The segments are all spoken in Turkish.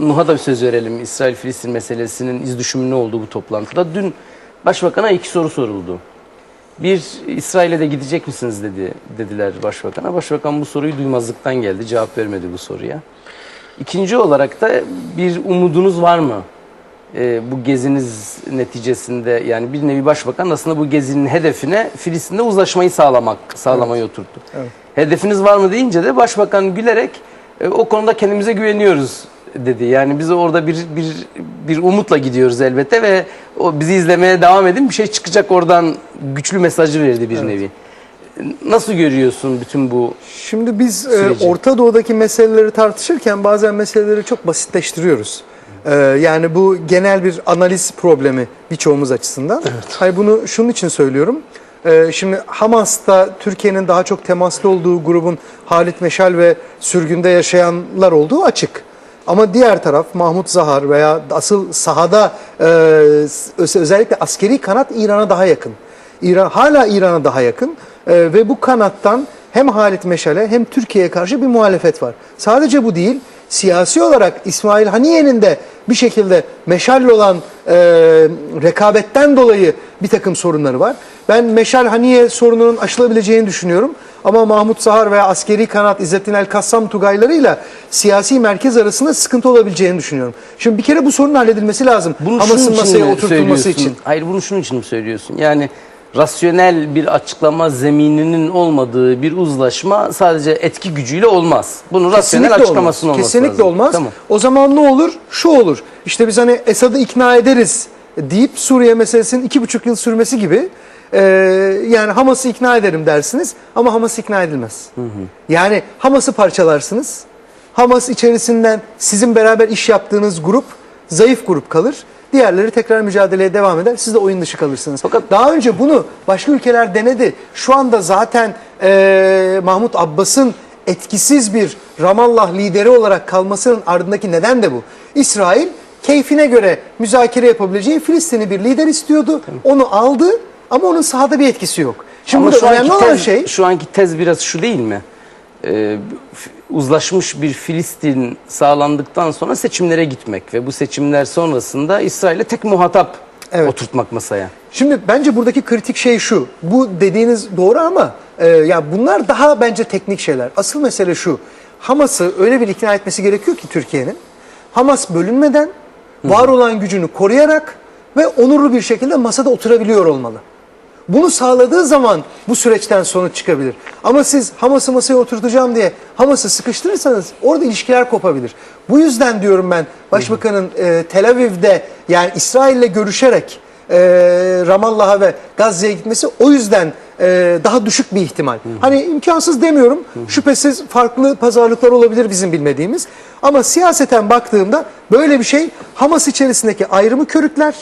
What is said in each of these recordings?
Nuh'a da bir söz verelim. İsrail-Filistin meselesinin iz düşümü ne oldu bu toplantıda? Dün Başbakan'a iki soru soruldu. Bir, İsrail'e de gidecek misiniz dedi dediler Başbakan'a. Başbakan bu soruyu duymazlıktan geldi. Cevap vermedi bu soruya. İkinci olarak da bir umudunuz var mı? Ee, bu geziniz neticesinde yani bir nevi başbakan aslında bu gezinin hedefine Filistin'de uzlaşmayı sağlamak, sağlamayı oturttu. Evet. Hedefiniz var mı deyince de başbakan gülerek "E, o konuda kendimize güveniyoruz dedi. Yani biz orada bir bir bir umutla gidiyoruz elbette ve o bizi izlemeye devam edin bir şey çıkacak oradan güçlü mesajı verdi bir nevi. Nasıl görüyorsun bütün bu Şimdi biz e. Orta Doğu'daki meseleleri tartışırken bazen meseleleri çok basitleştiriyoruz. E, yani bu genel bir analiz problemi birçoğumuz açısından. Hayır bunu şunun için söylüyorum. E, şimdi Hamas'ta Türkiye'nin daha çok temaslı olduğu grubun Halit Meşal ve sürgünde yaşayanlar olduğu açık. Ama diğer taraf Mahmut Zahar veya asıl sahada e, öz- özellikle askeri kanat İran'a daha yakın. İran hala İran'a daha yakın E, ve bu kanattan hem Halit Meşal'e hem Türkiye'ye karşı bir muhalefet var. Sadece bu değil, siyasi olarak İsmail Haniye'nin de bir şekilde Meşal'le olan e, rekabetten dolayı bir takım sorunları var. Ben Meşal Haniye sorununun aşılabileceğini düşünüyorum. Ama Mahmut Zahar veya askeri kanat İzzettin El Kassam Tugaylarıyla siyasi merkez arasında sıkıntı olabileceğini düşünüyorum. Şimdi bir kere bu sorunun halledilmesi lazım. Bunu Hamas'ın masaya mi oturtulması için. Hayır bunu şunun için mi söylüyorsun? Yani rasyonel bir açıklama zemininin olmadığı bir uzlaşma sadece etki gücüyle olmaz. Bunun rasyonel Kesinlikle açıklamasının olmaz. olması Kesinlikle lazım. olmaz. Tamam. O zaman ne olur? Şu olur. İşte biz hani Esad'ı ikna ederiz deyip Suriye meselesinin iki buçuk yıl sürmesi gibi e, yani Hamas'ı ikna ederim dersiniz ama Hamas ikna edilmez. Yani Hamas'ı parçalarsınız. Hamas içerisinden sizin beraber iş yaptığınız grup zayıf grup kalır. Diğerleri tekrar mücadeleye devam eder. Siz de oyun dışı kalırsınız. Fakat- Daha önce bunu başka ülkeler denedi. Şu anda zaten e, Mahmut Abbas'ın etkisiz bir Ramallah lideri olarak kalmasının ardındaki neden de bu. İsrail keyfine göre müzakere yapabileceği Filistin'i bir lider istiyordu. Onu aldı ama onun sahada bir etkisi yok. Şimdi Ama burada şu anki, önemli olan tez, şey şu anki tez biraz şu değil mi? Ee, uzlaşmış bir Filistin sağlandıktan sonra seçimlere gitmek ve bu seçimler sonrasında İsrail'e tek muhatap Evet. oturtmak masaya. Şimdi bence buradaki kritik şey şu. Bu dediğiniz doğru ama e, ya bunlar daha bence teknik şeyler. Asıl mesele şu. Hamas'ı öyle bir ikna etmesi gerekiyor ki Türkiye'nin. Hamas bölünmeden var olan gücünü koruyarak ve onurlu bir şekilde masada oturabiliyor olmalı. Bunu sağladığı zaman bu süreçten sonuç çıkabilir. Ama siz Hamas'ı masaya oturtacağım diye Hamas'ı sıkıştırırsanız orada ilişkiler kopabilir. Bu yüzden diyorum ben Başbakanın e, Tel Aviv'de yani İsrail'le görüşerek e, Ramallah'a ve Gazze'ye gitmesi o yüzden e, daha düşük bir ihtimal. Hani imkansız demiyorum. Şüphesiz farklı pazarlıklar olabilir bizim bilmediğimiz. Ama siyaseten baktığımda böyle bir şey Hamas içerisindeki ayrımı körükler.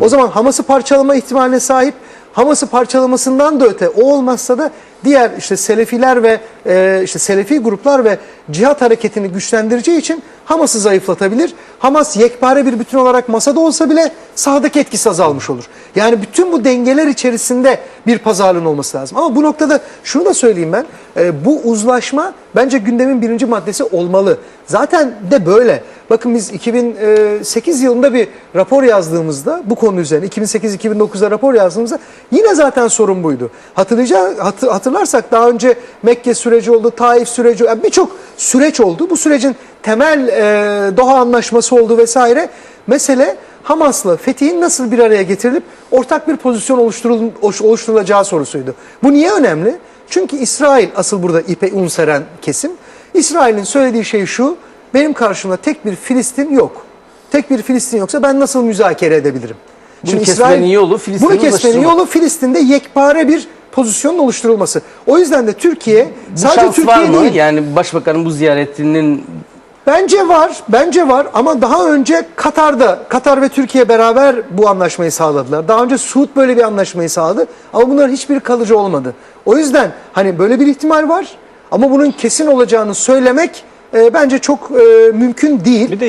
O zaman Hamas'ı parçalama ihtimaline sahip. Hamas'ı parçalamasından da öte o olmazsa da diğer işte Selefiler ve e, işte Selefi gruplar ve cihat hareketini güçlendireceği için Hamas'ı zayıflatabilir. Hamas yekpare bir bütün olarak masada olsa bile sahadaki etkisi azalmış olur. Yani bütün bu dengeler içerisinde bir pazarlığın olması lazım. Ama bu noktada şunu da söyleyeyim ben. e, bu uzlaşma bence gündemin birinci maddesi olmalı. Zaten de böyle. Bakın biz 2008 yılında bir rapor yazdığımızda bu konu üzerine 2008-2009'da rapor yazdığımızda yine zaten sorun buydu. Hatırlayacak, hatır- hatırlarsak daha önce Mekke süreci oldu, Taif süreci yani birçok süreç oldu. Bu sürecin temel e, Doha Anlaşması oldu vesaire. Mesele Hamas'la Fetih'in nasıl bir araya getirilip ortak bir pozisyon oluşturul- oluş- oluşturulacağı sorusuydu. Bu niye önemli? Çünkü İsrail asıl burada ipe un seren kesim. İsrail'in söylediği şey şu, benim karşımda tek bir Filistin yok. Tek bir Filistin yoksa ben nasıl müzakere edebilirim? Bunu kesmenin yolu Filistin'e Bunu kesmenin yolu Filistin'de yekpare bir pozisyonun oluşturulması. O yüzden de Türkiye Bu sadece Türkiye değil. Yani başbakanın bu ziyaretinin Bence var, bence var ama daha önce Katar'da, Katar ve Türkiye beraber bu anlaşmayı sağladılar. Daha önce Suud böyle bir anlaşmayı sağladı ama bunların hiçbir kalıcı olmadı. O yüzden hani böyle bir ihtimal var ama bunun kesin olacağını söylemek e, bence çok e, mümkün değil. Bir de